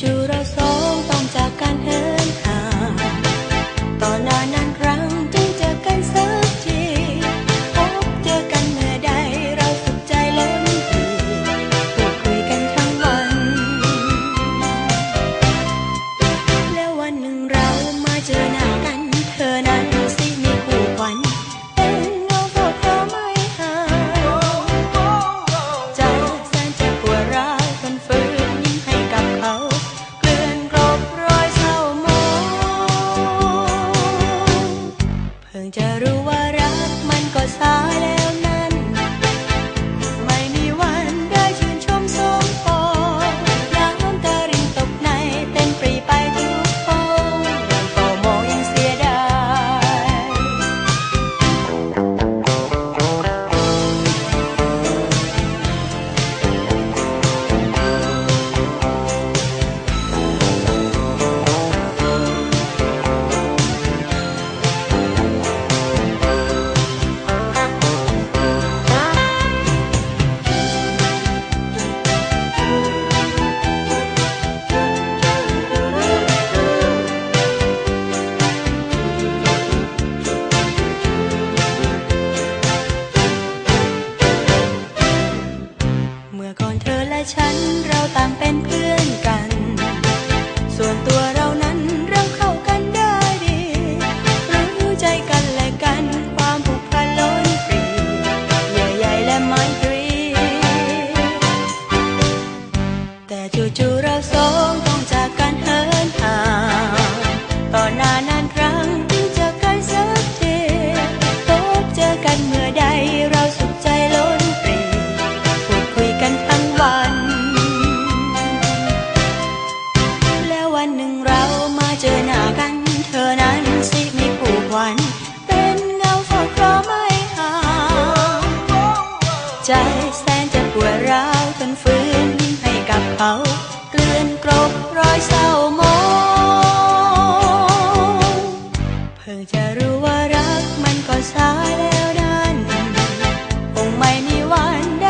curang ฉันเราต่างเป็นเพื่อน เขาเกลื่อนกรบรอยเศร้ามองเพิ่งจะรู้ว่ารักมันก็สายแล้วนั้นคงไม่มีวันได้